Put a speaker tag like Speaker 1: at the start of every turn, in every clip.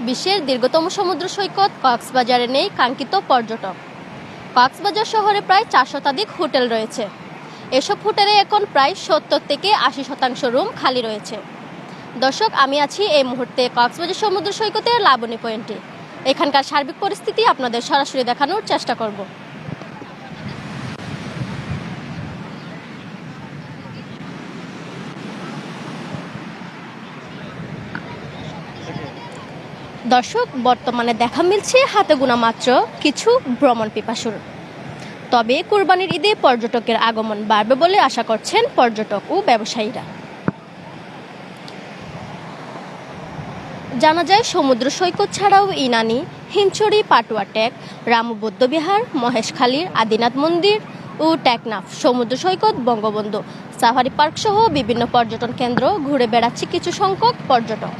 Speaker 1: বিশ্বের দীর্ঘতম সমুদ্র সৈকত কক্সবাজারে নেই কাঙ্ক্ষিত পর্যটক। কক্সবাজার শহরে প্রায় চার শতাধিক হোটেল রয়েছে। এসব হোটেলে এখন প্রায় সত্তর থেকে আশি শতাংশ রুম খালি রয়েছে। দর্শক, আমি আছি এই মুহূর্তে কক্সবাজার সমুদ্র সৈকতের লাবণী পয়েন্টে। এখানকার সার্বিক পরিস্থিতি আপনাদের সরাসরি দেখানোর চেষ্টা করব। দর্শক, বর্তমানে দেখা মিলছে হাতে গোনা মাত্র কিছু ভ্রমণ পিপাসুর। তবে কুরবানির ঈদে পর্যটকের আগমন বাড়বে বলে আশা করছেন পর্যটক ও ব্যবসায়ীরা। জানা যায়, সমুদ্র সৈকত ছাড়াও ইনানি, হিমছড়ি, পাটুয়া ট্যাক রামু বৌদ্ধবিহার মহেশখালীর আদিনাথ মন্দির ও টেকনাফ সমুদ্র সৈকত, বঙ্গবন্ধু সাফারি পার্ক সহ বিভিন্ন পর্যটন কেন্দ্র ঘুরে বেড়াচ্ছে কিছু সংখ্যক পর্যটক।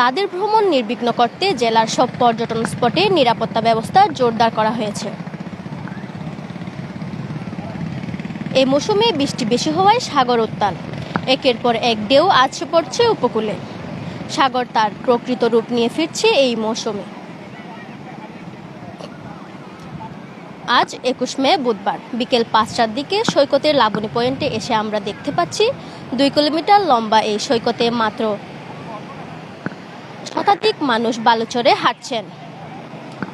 Speaker 1: তাদের ভ্রমণ নির্বিঘ্ন করতে জেলার সব পর্যটন স্পটে নিরাপত্তা ব্যবস্থা জোরদার করা হয়েছে। এ মৌসুমে বৃষ্টি বেশি হওয়ায় সাগর উত্তাল। একের পর এক ঢেউ আছড়ে পড়ছে উপকূলে। সাগর তার প্রকৃত রূপ নিয়ে ফিরছে এই মৌসুমে। আজ একুশ মে বুধবার, বিকেল পাঁচটার দিকে সৈকতের লাবণী পয়েন্টে এসে আমরা দেখতে পাচ্ছি দুই কিলোমিটার লম্বা এই সৈকতে মাত্র শতাধিক মানুষ বালুচরে হাঁটছেন।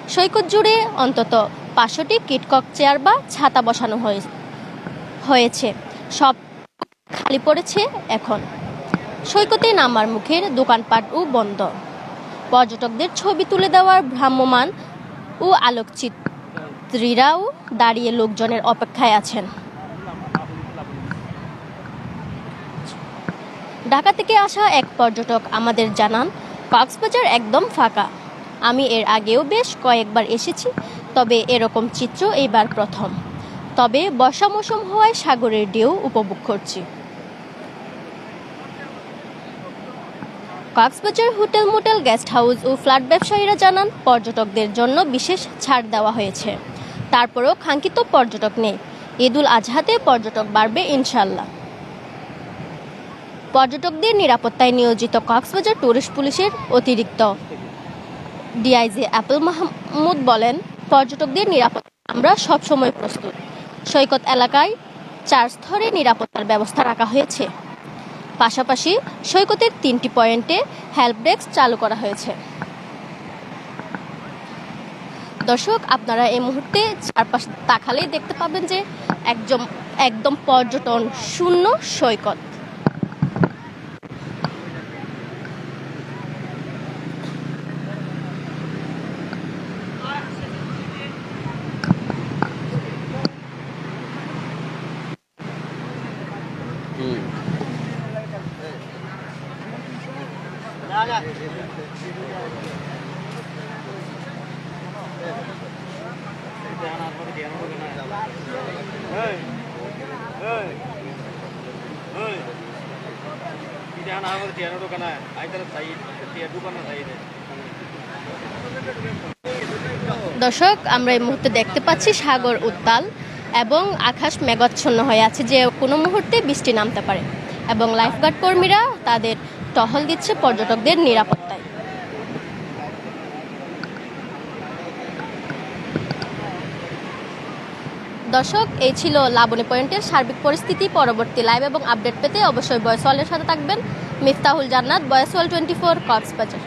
Speaker 1: সৈকত জুড়ে অন্তত পাঁচশোটি কিটকক চেয়ার বা ছাতা বসানো হয়ে- হয়েছে। সব খালি পড়েছে এখন। সৈকতে নামার মুখের দোকানপাটও বন্ধ। পর্যটকদের ছবি তুলে দেওয়ার ভ্রাম্যমান ও আলোকচিত্রীরাও দাঁড়িয়ে লোকজনের অপেক্ষায় আছেন। ঢাকা থেকে আসা এক পর্যটক আমাদের জানান কক্সবাজার একদম ফাঁকা। আমি এর আগেও বেশ কয়েকবার এসেছি, তবে এরকম চিত্র এইবার প্রথম। তবে বর্ষা মৌসুম হওয়ায় সাগরের ঢেউ উপভোগ করছি। Cox's Bazar hotel motel guest house ও ফ্ল্যাট ব্যবসায়ীরা জানান, পর্যটকদের জন্য বিশেষ ছাড় দেওয়া হয়েছে। তারপরেও কাঙ্ক্ষিত পর্যটক নেই। ঈদুল আজহাতে পর্যটক বাড়বে ইনশাল্লাহ পর্যটকদের নিরাপত্তায় নিয়োজিত কক্সবাজার ট্যুরিস্ট পুলিশের অতিরিক্ত। ডিআইজি অ্যাপল মাহমুদ বলেন, পর্যটকদের নিরাপত্তা আমরা সবসময় প্রস্তুত। সৈকত এলাকায় চার স্তরে নিরাপত্তার ব্যবস্থা রাখা হয়েছে। পাশাপাশি সৈকতের তিনটি পয়েন্টে হেল্প ডেস্ক চালু করা হয়েছে। দর্শক, আপনারা এই মুহূর্তে চারপাশ তাকালেই দেখতে পাবেন যে একদম একদম পর্যটন শূন্য সৈকত। দর্শক, আমরা এই মুহূর্তে দেখতে পাচ্ছি সাগর উত্তাল এবং আকাশ মেঘাচ্ছন্ন হয়ে আছে যে কোনো মুহূর্তে বৃষ্টি নামতে পারে। এবং লাইফগার্ড কর্মীরা তাদের টহল দিচ্ছে পর্যটকদের নিরাপত্তায়। দর্শক, এই ছিল লাবণী পয়েন্টের সার্বিক পরিস্থিতি। পরবর্তী লাইভ এবং আপডেট পেতে অবশ্যই বয়স বয়সওয়ালের সাথে থাকবেন। মিফতাহুল জান্নাত, বয়স ওয়াল টোয়েন্টি ফোর, কক্সবাজার।